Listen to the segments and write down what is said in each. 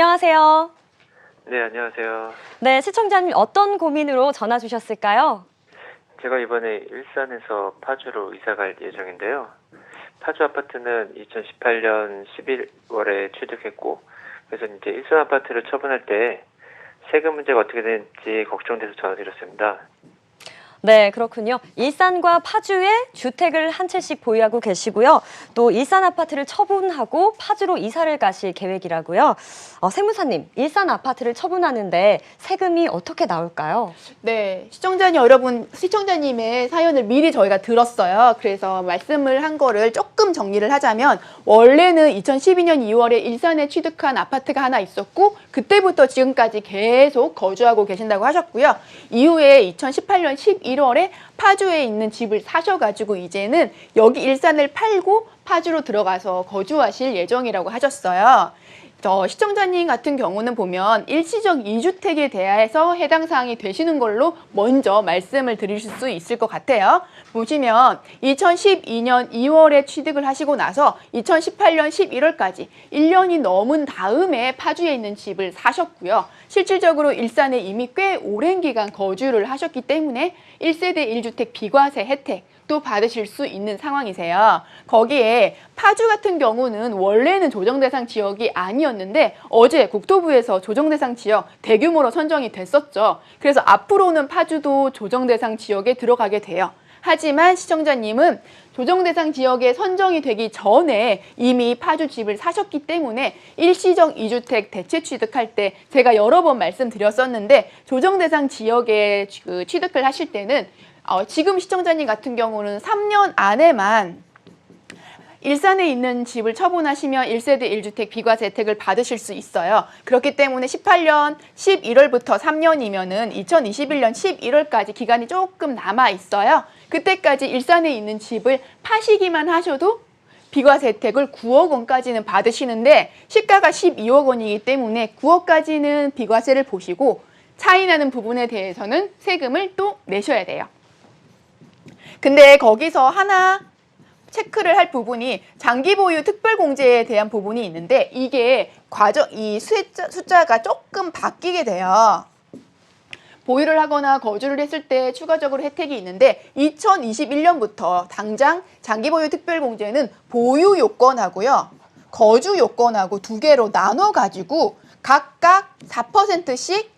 안녕하세요. 네, 안녕하세요. 네, 시청자님 어떤 고민으로 전화 주셨을까요? 제가 이번에 일산에서 파주로 이사 갈 예정인데요. 파주 아파트는 2018년 11월에 취득했고, 그래서 이제 일산 아파트를 처분할 때 세금 문제가 어떻게 되는지 걱정돼서 전화드렸습니다. 네, 그렇군요. 일산과 파주에 주택을 한 채씩 보유하고 계시고요. 또 일산 아파트를 처분하고 파주로 이사를 가실 계획이라고요. 어, 세무사님, 일산 아파트를 처분하는데 세금이 어떻게 나올까요? 네, 시청자님 여러분, 시청자님의 사연을 미리 저희가 들었어요. 그래서 말씀을 한 거를 조금 정리를 하자면 원래는 2012년 2월에 일산에 취득한 아파트가 하나 있었고 그때부터 지금까지 계속 거주하고 계신다고 하셨고요. 이후에 2018년 11월에 파주에 있는 집을 사셔가지고 이제는 여기 일산을 팔고 파주로 들어가서 거주하실 예정이라고 하셨어요. 저 시청자님 같은 경우는 보면 일시적 이주택에 대해서 해당 사항이 되시는 걸로 먼저 말씀을 드리실 수 있을 것 같아요. 보시면 2012년 2월에 취득을 하시고 나서 2018년 11월까지 1년이 넘은 다음에 파주에 있는 집을 사셨고요. 실질적으로 일산에 이미 꽤 오랜 기간 거주를 하셨기 때문에 1세대 1주택 비과세 혜택 또 받으실 수 있는 상황이세요. 거기에 파주 같은 경우는 원래는 조정 대상 지역이 아니었 는데 어제 국토부에서 조정 대상 지역 대규모로 선정이 됐었죠. 그래서 앞으로는 파주도 조정 대상 지역에 들어가게 돼요. 하지만 시청자님은 조정 대상 지역에 선정이 되기 전에 이미 파주 집을 사셨기 때문에 일시적 이주택 대체 취득할 때 제가 여러 번 말씀드렸었는데 조정 대상 지역에 그 취득을 하실 때는 어, 지금 시청자님 같은 경우는 3년 안에만 일산에 있는 집을 처분하시면 1세대 1주택 비과세 혜택을 받으실 수 있어요. 그렇기 때문에 18년 11월부터 3년이면은 2021년 11월까지 기간이 조금 남아 있어요. 그때까지 일산에 있는 집을 파시기만 하셔도 비과세 혜택을 9억 원까지는 받으시는데 시가가 12억 원이기 때문에 9억까지는 비과세를 보시고 차이 나는 부분에 대해서는 세금을 또 내셔야 돼요. 근데 거기서 하나 체크를 할 부분이 장기 보유 특별 공제에 대한 부분이 있는데 이게 과정 이 숫자, 숫자가 조금 바뀌게 돼요. 보유를 하거나 거주를 했을 때 추가적으로 혜택이 있는데 2021년부터 당장 장기 보유 특별 공제는 보유 요건하고요. 거주 요건하고 두 개로 나눠 가지고 각각 4%씩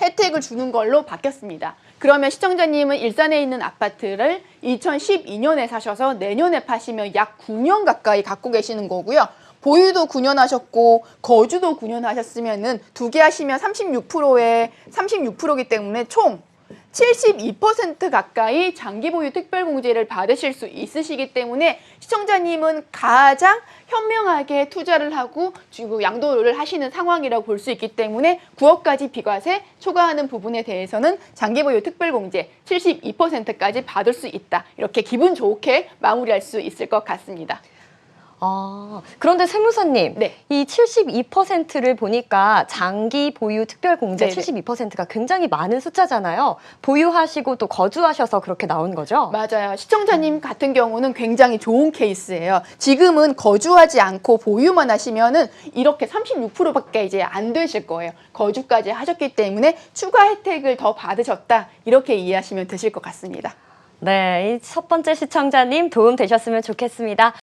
혜택을 주는 걸로 바뀌었습니다. 그러면 시청자님은 일산에 있는 아파트를 2012년에 사셔서 내년에 파시면 약 9년 가까이 갖고 계시는 거고요. 보유도 9년 하셨고 거주도 9년 하셨으면은 두 개 하시면 36%에 36%이기 때문에 총 72% 가까이 장기 보유 특별 공제를 받으실 수 있으시기 때문에 시청자님은 가장 현명하게 투자를 하고 지금 양도를 하시는 상황이라고 볼 수 있기 때문에 9억까지 비과세 초과하는 부분에 대해서는 장기 보유 특별 공제 72%까지 받을 수 있다. 이렇게 기분 좋게 마무리할 수 있을 것 같습니다. 아, 그런데 세무사님, 네. 이 72%를 보니까 장기 보유 특별 공제 네네. 72%가 굉장히 많은 숫자잖아요. 보유하시고 또 거주하셔서 그렇게 나온 거죠? 맞아요. 시청자님 같은 경우는 굉장히 좋은 케이스예요. 지금은 거주하지 않고 보유만 하시면은 이렇게 36%밖에 이제 안 되실 거예요. 거주까지 하셨기 때문에 추가 혜택을 더 받으셨다. 이렇게 이해하시면 되실 것 같습니다. 네, 이첫 번째 시청자님 도움 되셨으면 좋겠습니다.